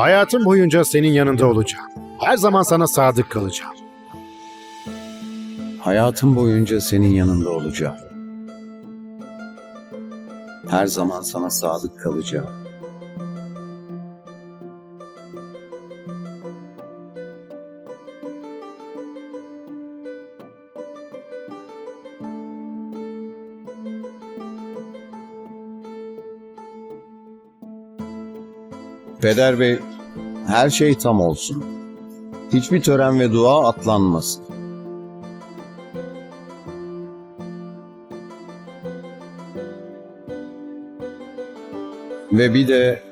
Hayatım boyunca senin yanında olacağım. Her zaman sana sadık kalacağım. Hayatım boyunca senin yanında olacağım. Her zaman sana sadık kalacağım. Peder Bey, her şey tam olsun. Hiçbir tören ve dua atlanmasın. Ve bir de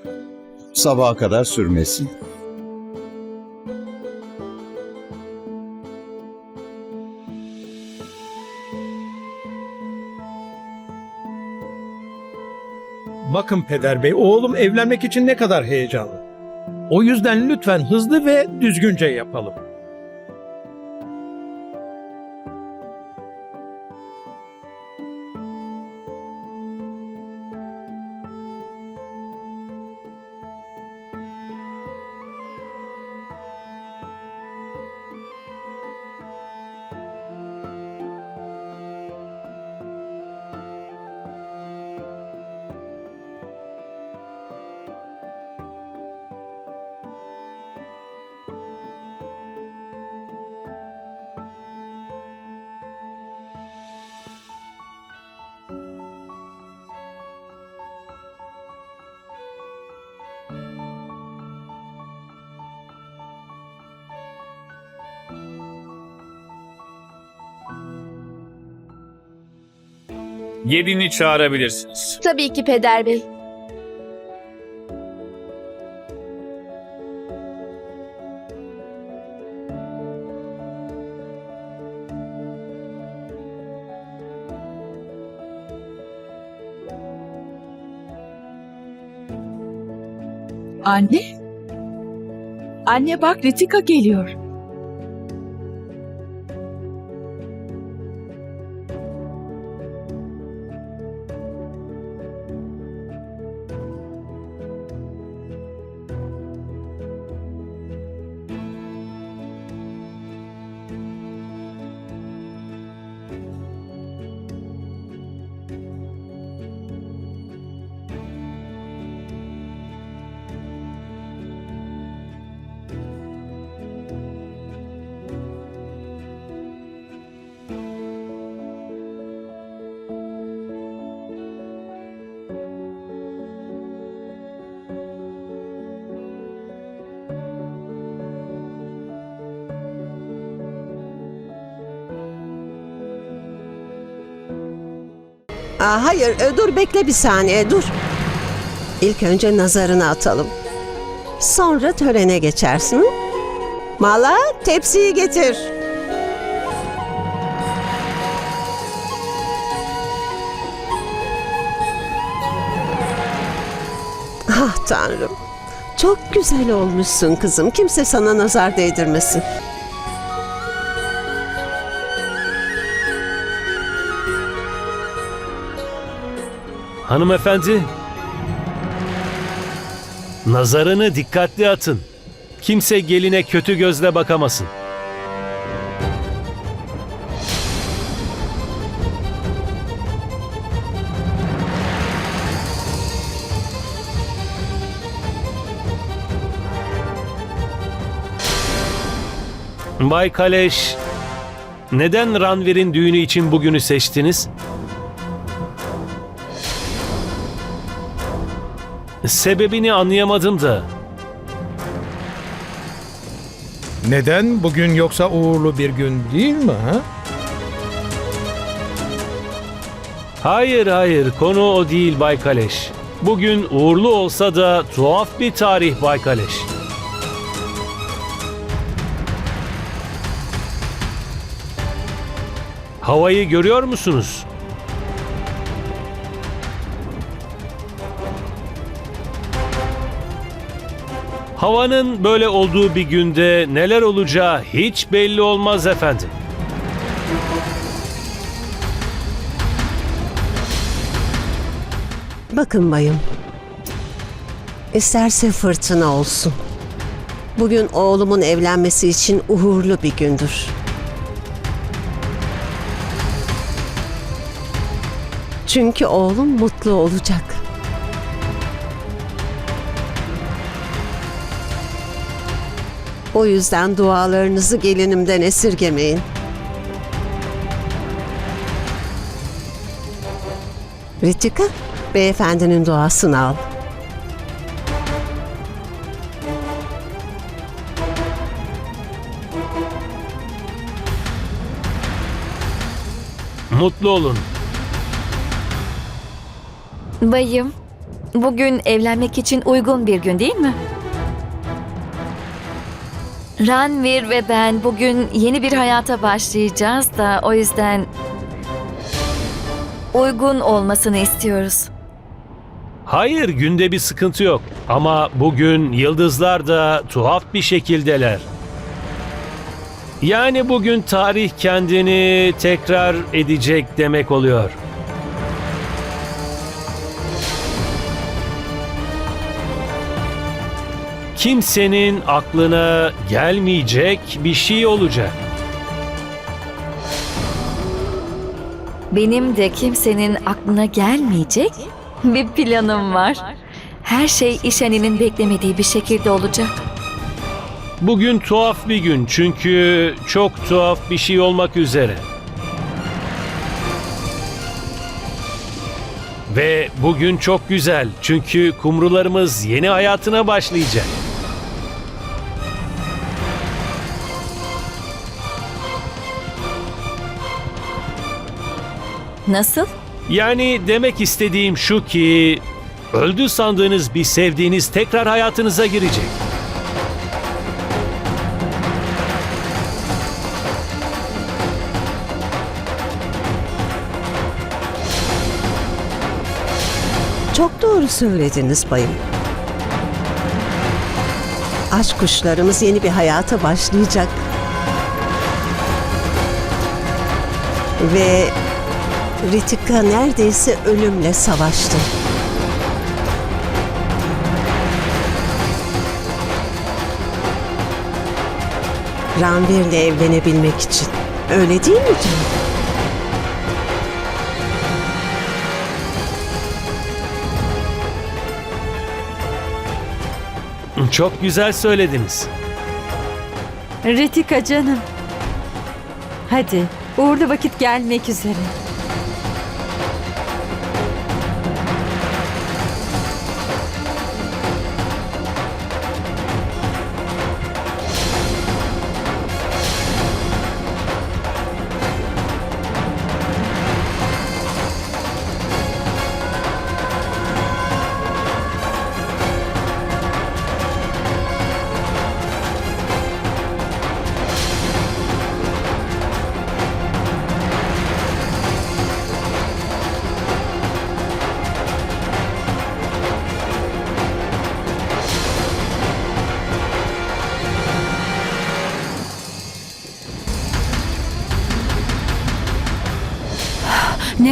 sabaha kadar sürmesin. Bakın Peder Bey, oğlum evlenmek için ne kadar heyecanlı. O yüzden lütfen hızlı ve düzgünce yapalım. Gelini çağırabilirsiniz. Tabii ki Peder Bey. Anne? Anne bak Ritika geliyor. Aa, hayır, e, dur bekle bir saniye, dur. İlk önce nazarını atalım. Sonra törene geçersin. Mala, tepsiyi getir. Ah tanrım. Çok güzel olmuşsun kızım. Kimse sana nazar değdirmesin. Hanımefendi. Nazarını dikkatli atın. Kimse geline kötü gözle bakamasın. Bay Kaleş, neden Ranvir'in düğünü için bugünü seçtiniz? Sebebini anlayamadım da. Neden? Bugün yoksa uğurlu bir gün değil mi? Ha? Hayır hayır konu o değil Bay Kaleş. Bugün uğurlu olsa da tuhaf bir tarih Bay Kaleş. Havayı görüyor musunuz? Havanın böyle olduğu bir günde neler olacağı hiç belli olmaz efendim. Bakın bayım. İsterse fırtına olsun. Bugün oğlumun evlenmesi için uğurlu bir gündür. Çünkü oğlum mutlu olacak. O yüzden dualarınızı gelinimden esirgemeyin. Ritika, beyefendinin duasını al. Mutlu olun. Bayım, bugün evlenmek için uygun bir gün değil mi? Ranvir ve ben bugün yeni bir hayata başlayacağız da o yüzden uygun olmasını istiyoruz. Hayır günde bir sıkıntı yok. Ama bugün yıldızlar da tuhaf bir şekildeler. Yani bugün tarih kendini tekrar edecek demek oluyor. Kimsenin aklına gelmeyecek bir şey olacak. Benim de kimsenin aklına gelmeyecek bir planım var. Her şey İşani'nin beklemediği bir şekilde olacak. Bugün tuhaf bir gün çünkü çok tuhaf bir şey olmak üzere. Ve bugün çok güzel çünkü kumrularımız yeni hayatına başlayacak. Nasıl? Yani demek istediğim şu ki öldü sandığınız bir sevdiğiniz tekrar hayatınıza girecek. Çok doğru söylediniz bayım. Aşk kuşlarımız yeni bir hayata başlayacak. Ve Ritika neredeyse ölümle savaştı. Ranvir'le evlenebilmek için. Öyle değil mi canım? Çok güzel söylediniz. Ritika canım. Hadi, uğurlu vakit gelmek üzere.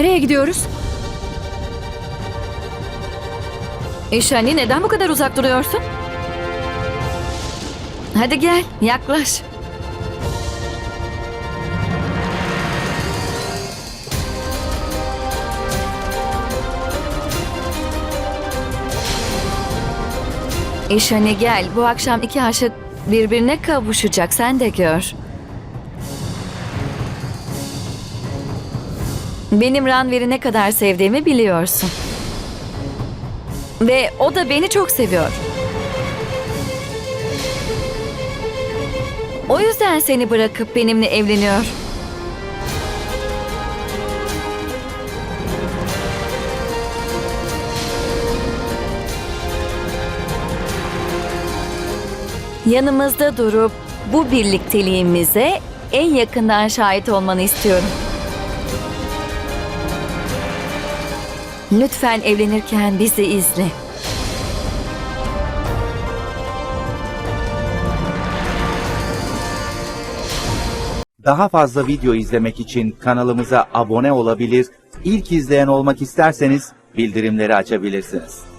Nereye gidiyoruz? İşani neden bu kadar uzak duruyorsun? Hadi gel, yaklaş. İşani gel, bu akşam iki aşık birbirine kavuşacak, sen de gör. Benim Ranvir'i ne kadar sevdiğimi biliyorsun. Ve o da beni çok seviyor. O yüzden seni bırakıp benimle evleniyor. Yanımızda durup bu birlikteliğimize en yakından şahit olmanı istiyorum. Lütfen evlenirken bizi izle. Daha fazla video izlemek için kanalımıza abone olabilir, ilk izleyen olmak isterseniz bildirimleri açabilirsiniz.